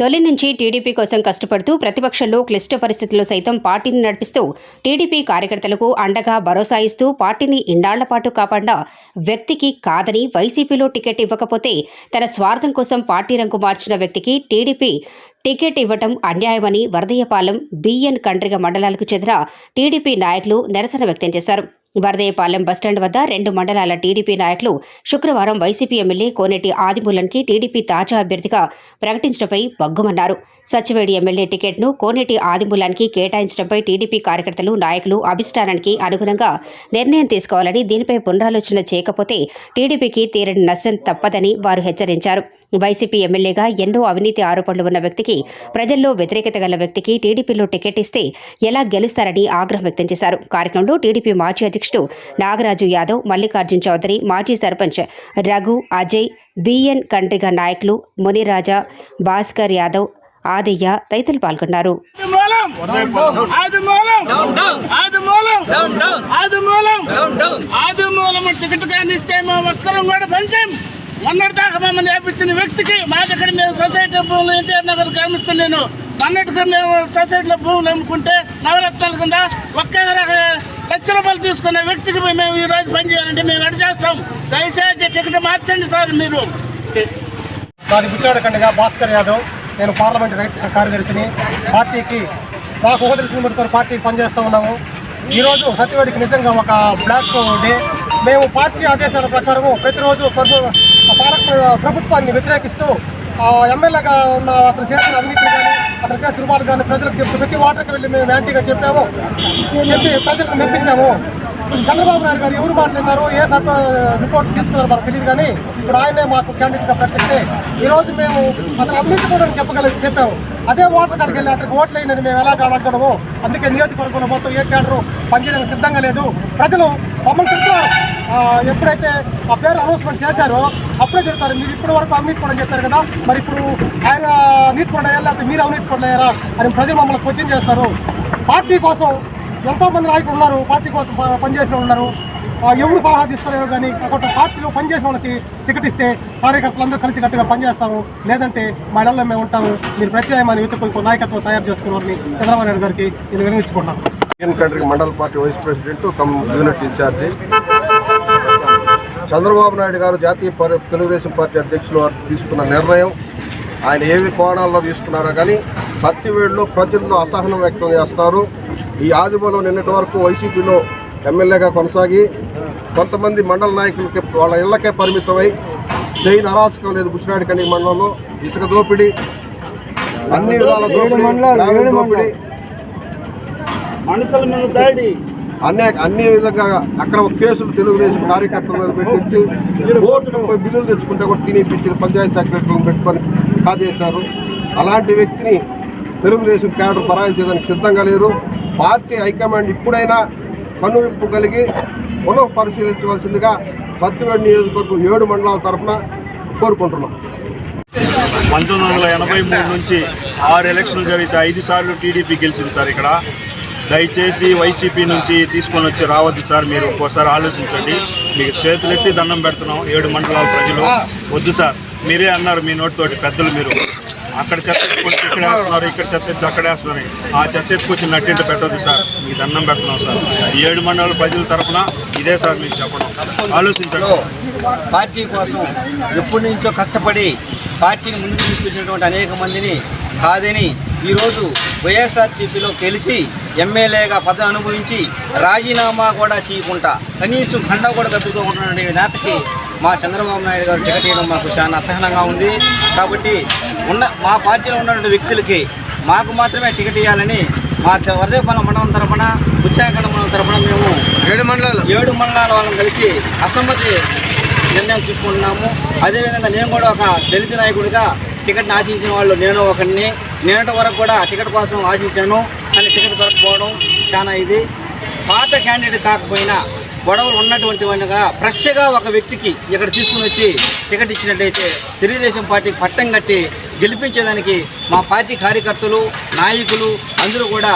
తొలి నుంచి టీడీపీ కోసం కష్టపడుతూ ప్రతిపక్షంలో క్లిష్ట పరిస్థితుల్లో సైతం పార్టీని నడిపిస్తూ టీడీపీ కార్యకర్తలకు అండగా భరోసా ఇస్తూ పార్టీని ఇండాళ్ళ పాటు వ్యక్తికి కాదని వైసీపీలో టికెట్ ఇవ్వకపోతే తన స్వార్థం కోసం పార్టీ రంగు మార్చిన వ్యక్తికి టీడీపీ టికెట్ ఇవ్వటం అన్యాయమని వరదయ్యపాలెం బిఎన్ కండ్రిగ మండలాలకు చెందిన టీడీపీ నాయకులు నిరసన వ్యక్తం చేశారు. వరదయ్యపాలెం బస్టాండ్ వద్ద రెండు మండలాల టీడీపీ నాయకులు శుక్రవారం వైసీపీ ఎమ్మెల్యే కోనేటి ఆదిమూలన్కి టీడీపీ తాజా అభ్యర్థిగా ప్రకటించడంపై బగ్గుమన్నారు సచివేడి ఎమ్మెల్యే టికెట్ను కోనేటి ఆదిమూలానికి కేటాయించడంపై టీడీపీ కార్యకర్తలు నాయకులు అభిష్టానానికి అనుగుణంగా నిర్ణయం తీసుకోవాలని దీనిపై పునరాలోచన చేయకపోతే టీడీపీకి తీరని నష్టం తప్పదని వారు హెచ్చరించారు. వైసీపీ ఎమ్మెల్యేగా ఎన్నో అవినీతి ఆరోపణలు ఉన్న వ్యక్తికి ప్రజల్లో వ్యతిరేకత గల వ్యక్తికి టీడీపీలో టికెట్ ఇస్తే ఎలా గెలుస్తారని ఆగ్రహం వ్యక్తం చేశారు. కార్యక్రమంలో టీడీపీ మాజీ అధ్యక్షుడు నాగరాజు యాదవ్ మల్లికార్జున్ చౌదరి మాజీ సర్పంచ్ రఘు అజయ్ బిఎన్ కండ్రిగ నాయకులు మునిరాజా భాస్కర్ యాదవ్ ఆదయ్య తదితరులు పాల్గొన్నారు. ఆది మూలం టికెట్ ఒక్కరం కూడా పంచాం. మొన్నటి దాకా మమ్మల్ని నేర్పించిన వ్యక్తికి మా దగ్గర మేము సొసైటీ భూములు ఎన్టీఆర్ నగర్ గ్రామిస్తాను నేను మొన్నటికి మేము సొసైటీలో భూములు అమ్ముకుంటే నవరత్నాల కింద ఒక్క లక్ష రూపాయలు తీసుకున్న వ్యక్తికి మేము ఈ రోజు పని చేయాలంటే మేము ఎడ చేస్తాం? దయచేసి టికెట్ మార్చండి సార్ మీరు. నాది బుచ్చాడకండిగా భాస్కర్ యాదవ్ నేను పార్లమెంట్ రైట్ కార్యదర్శిని. పార్టీకి మాకు ఉపదర్శన పెడుతున్న పార్టీకి పనిచేస్తూ ఉన్నాము. ఈరోజు సత్యవాడికి నిజంగా ఒక బ్లాక్ డే మేము పార్టీ ఆదేశాల ప్రకారము ప్రతిరోజు ప్రభు పాలక ప్రభుత్వాన్ని వ్యతిరేకిస్తూ ఎమ్మెల్యేగా ఉన్న అతను చేసిన అవినీతి కానీ అతను చేసిన దుర్మార్గాలు కానీ ప్రజలకు చెప్తూ ప్రతి వాటర్కి వెళ్ళి మేము యాంటీగా చెప్పాము. చెప్పి ప్రజలకు మెప్పించాము. చంద్రబాబు నాయుడు గారు ఎవరు మాట్లాడినారు ఏ సభ రిపోర్ట్ తీసుకున్నారు మనకు తెలియదు కానీ ఇప్పుడు ఆయనే మాకు క్యాండిడేట్గా ప్రకటిస్తే ఈరోజు మేము అతను అవినీతి కూడా చెప్పగలిగి చెప్పాము. అదే ఓటర్ కాడికి వెళ్ళి అతనికి ఓట్లు వేయనని మేము ఎలా అడగడము అందుకే నియోజకవర్గంలో మొత్తం ఏ క్యాడరు పనిచేయడానికి సిద్ధంగా లేదు. ప్రజలు మమ్మల్ని తింటున్నారు ఎప్పుడైతే ఆ పేరు అనౌన్స్మెంట్ చేశారో అప్పుడే చెప్తారు మీరు ఇప్పటి వరకు అవినీతి కూడా చెప్పారు కదా మరి ఇప్పుడు ఆయన నీతి కూడా లేకపోతే మీరు అవినీతి కూడా అని ప్రజలు మమ్మల్ని క్వశ్చన్ చేస్తారు. పార్టీ కోసం ఎంతో మంది నాయకులు ఉన్నారు పార్టీ కోసం పనిచేసిన ఉన్నారు. ఆ, ఎవరు సలహా తీస్తారో కానీ కాబట్టి పార్టీలో పనిచేసిన వాళ్ళకి టికెట్ ఇస్తే కార్యకర్తలందరూ కలిసి గట్టిగా పనిచేస్తాము. లేదంటే మా ఇళ్ళలో మేము ఉంటాము. మీరు ప్రత్యేకమైన వెతుకుని నాయకత్వం తయారు చేసుకున్నారని చంద్రబాబు నాయుడు గారికి నేను వినియోగించుకుంటాను ఇండియన్ కంట్రీ మండల party vice president cum unit incharge. Chandrababu Naidu garu జాతీయ తెలుగుదేశం పార్టీ అధ్యక్షులు తీసుకున్న నిర్ణయం. ఆయన ఏవి కోణాల్లో తీసుకున్నారో కానీ సత్యవేడులో ప్రజల్లో అసహనం వ్యక్తం చేస్తున్నారు. ఈ ఆదిమూలం నిన్నటి వరకు వైసీపీలో ఎమ్మెల్యేగా కొనసాగి కొంతమంది మండల నాయకులకి వాళ్ళ ఇళ్ళకే పరిమితమై చేయని అరాచకం లేదు బుచ్చినాడి కండి మండలంలో. ఇసుక దోపిడీ అన్ని విధాల దోపిడీ దోపిడీ. మనుషుల మీద దాడి. అనేక అన్ని విధంగా అక్రమ కేసులు తెలుగుదేశం కార్యకర్తల మీద పెట్టించి పోయి బిల్లులు తెచ్చుకుంటే కూడా తినిపించిన పంచాయతీ సెక్రటరీలను పెట్టుకొని కాజేసినారు. అలాంటి వ్యక్తిని తెలుగుదేశం క్యాడర్ పరాయించేదానికి సిద్ధంగా లేరు. పార్టీ హైకమాండ్ ఇప్పుడైనా కనువిప్పు కలిగి పునః పరిశీలించవలసిందిగా సత్యవేడి నియోజకవర్గం ఏడు మండలాల తరఫున కోరుకుంటున్నాం. పంతొమ్మిది వందల ఎనభై మూడు నుంచి ఆరు ఎలక్షన్లు జరిగితే ఐదు సార్లు టీడీపీ గెలిచింది సార్ ఇక్కడ. దయచేసి వైసీపీ నుంచి తీసుకొని వచ్చి రావద్దు సార్ మీరు ఒక్కోసారి ఆలోచించండి. మీకు చేతులెత్తి దండం పెడుతున్నాం ఏడు మండలాల ప్రజలు. వద్దు సార్ మీరే అన్నారు మీ నోటితోటి పెద్దలు మీరు. అక్కడ చెత్త ఎత్తుకొచ్చి ఇక్కడ వేస్తున్నారు ఇక్కడ చెత్త ఎత్తి అక్కడ వేస్తున్నారు. ఆ చెత్త ఎత్తుకొచ్చి నట్టింటి పెట్టదు సార్. మీకు దండం పెడుతున్నాం సార్. ఏడు మండల ప్రజల తరఫున ఇదే సార్ మీకు చెప్పడం. ఆలోచించండి. పార్టీ కోసం ఎప్పటి నుంచో కష్టపడి పార్టీని ముందుకు తీసుకొచ్చినటువంటి అనేక మందిని కాదని ఈరోజు వైఎస్ఆర్టీపీలో గెలిచి ఎమ్మెల్యేగా పదవి అనుభవించి రాజీనామా కూడా చేయకుండా కనీసం ఖండ కూడా తప్పుకోకుండా నేతకి మా చంద్రబాబు నాయుడు గారు టికెట్ ఇవ్వడం మాకు చాలా అసహనంగా ఉంది. కాబట్టి ఉన్న మా పార్టీలో ఉన్నటువంటి వ్యక్తులకి మాకు మాత్రమే టికెట్ ఇవ్వాలని మా వరదేపల్లి మండలం తరపున బుచ్చాయకండ మండలం తరపున మేము ఏడు మండలాలు. ఏడు మండలాల వాళ్ళని కలిసి అసమ్మతి నిర్ణయం తీసుకుంటున్నాము. అదేవిధంగా నేను కూడా ఒక దళిత నాయకుడిగా టికెట్ని ఆశించిన వాళ్ళు నేను ఒకరిని నేనటి వరకు కూడా టికెట్ కోసం ఆశించాను. కానీ టికెట్ దొరకపోవడం చాలా ఇది. పాత క్యాండిడేట్ కాకపోయినా గొడవలు ఉన్నటువంటి వాడిగా ఫ్రెష్గా ఒక వ్యక్తికి ఇక్కడ తీసుకుని వచ్చి టికెట్ ఇచ్చినట్టయితే తెలుగుదేశం పార్టీకి పట్టం కట్టి గెలిపించేదానికి మా పార్టీ కార్యకర్తలు నాయకులు అందరూ కూడా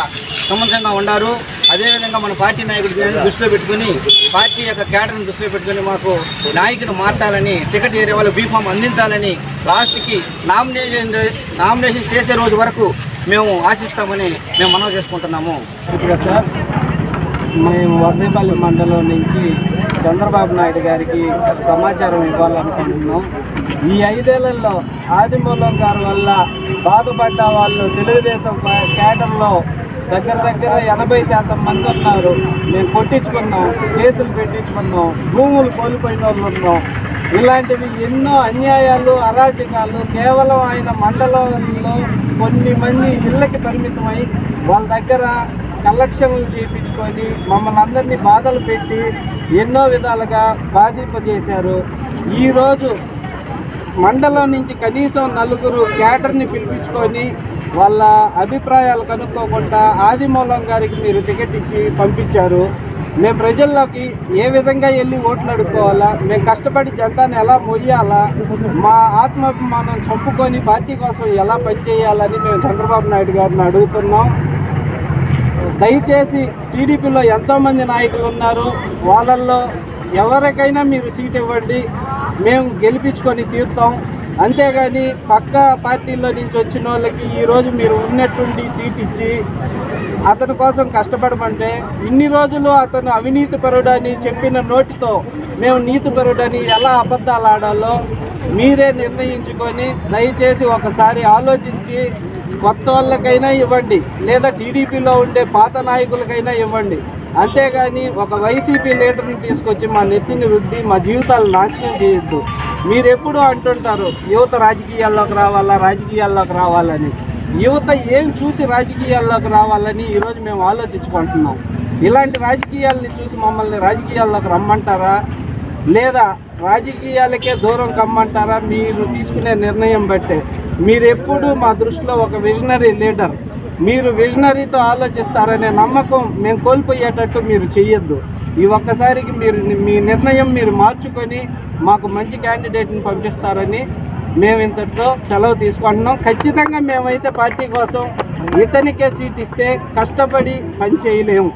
సమంతంగా ఉన్నారు అదేవిధంగా మన పార్టీ నాయకుడిని దృష్టిలో పెట్టుకుని పార్టీ యొక్క కేటర్ను దృష్టిలో పెట్టుకుని మాకు నాయకుని మార్చాలని టికెట్ ఏరియా వాళ్ళు బీఫామ్ అందించాలని లాస్ట్కి నామినేషన్ నామినేషన్ చేసే రోజు వరకు మేము ఆశిస్తామని మేము మనవి చేసుకుంటున్నాము. మేము వర్దేపల్లి మండలం నుంచి చంద్రబాబు నాయుడు గారికి సమాచారం ఇవ్వాలనుకుంటున్నాం. ఈ ఐదేళ్ళలో ఆదిమూలం గారి వల్ల బాధపడ్డ వాళ్ళు తెలుగుదేశం కేటంలో దగ్గర దగ్గర ఎనభై శాతం మంది ఉన్నారు. మేము కొట్టించుకున్నాం కేసులు పెట్టించుకున్నాం భూములు కోల్పోయిన వాళ్ళు ఉన్నాం. ఇలాంటివి ఎన్నో అన్యాయాలు అరాచకాలు కేవలం ఆయన మండలంలో కొన్ని మంది ఇళ్ళకి పరిమితమై వాళ్ళ దగ్గర కలెక్షన్లు చేయించుకొని మమ్మల్ని అందరినీ బాధలు పెట్టి ఎన్నో విధాలుగా బాధింపజేశారు. ఈరోజు మండలం నుంచి కనీసం నలుగురు క్యాటర్ని పిలిపించుకొని వాళ్ళ అభిప్రాయాలు కనుక్కోకుండా ఆదిమూలం గారికి మీరు టికెట్ ఇచ్చి పంపించారు. మేము ప్రజల్లోకి ఏ విధంగా వెళ్ళి ఓట్లు అడుక్కోవాలా మేము కష్టపడి జెండాను ఎలా మొయ్యాలా మా ఆత్మాభిమానం చంపుకొని పార్టీ కోసం ఎలా పనిచేయాలని మేము చంద్రబాబు నాయుడు గారిని అడుగుతున్నాం. దయచేసి టీడీపీలో ఎంతోమంది నాయకులు ఉన్నారు. వాళ్ళల్లో ఎవరికైనా మీరు సీట్ ఇవ్వండి. మేము గెలిపించుకొని తీరుతాం. అంతేగాని పక్క పార్టీలో నుంచి వచ్చిన వాళ్ళకి ఈరోజు మీరు ఉన్నట్టుండి సీట్ ఇచ్చి అతని కోసం కష్టపడమంటే ఇన్ని రోజులు అతను అవినీతి పరుడని చెప్పిన నోటితో మేము నీతి పరుడని ఎలా అబద్ధాలు ఆడాలో మీరే నిర్ణయించుకొని దయచేసి ఒకసారి ఆలోచించి కొత్త వాళ్ళకైనా ఇవ్వండి. లేదా టీడీపీలో ఉండే పాత నాయకులకైనా ఇవ్వండి. అంతేగాని ఒక వైసీపీ లీడర్ని తీసుకొచ్చి మా నెత్తిని రుద్ది మా జీవితాలు నాశనం చేయొద్దు. మీరు ఎప్పుడు అంటుంటారు యువత రాజకీయాల్లోకి రావాలా రాజకీయాల్లోకి రావాలని. యువత ఏం చూసి రాజకీయాల్లోకి రావాలని ఈరోజు మేము ఆలోచించుకుంటున్నాం. ఇలాంటి రాజకీయాలని చూసి మమ్మల్ని రాజకీయాల్లోకి రమ్మంటారా? లేదా రాజకీయాలకే దూరం కమ్మంటారా? మీరు తీసుకునే నిర్ణయం బట్టే. మీరు ఎప్పుడు మా దృష్టిలో ఒక విజనరీ లీడర్ మీరు విజనరీతో ఆలోచిస్తారనే నమ్మకం మేము కోల్పోయేటట్టు మీరు చెయ్యొద్దు. ఈ ఒక్కసారికి మీరు మీ నిర్ణయం మీరు మార్చుకొని మాకు మంచి క్యాండిడేట్ని పంపిస్తారని మేము ఇంతట్లో సెలవు తీసుకుంటున్నాం. ఖచ్చితంగా మేమైతే పార్టీ కోసం ఇతనికే సీట్ ఇస్తే కష్టపడి పని చేయలేము.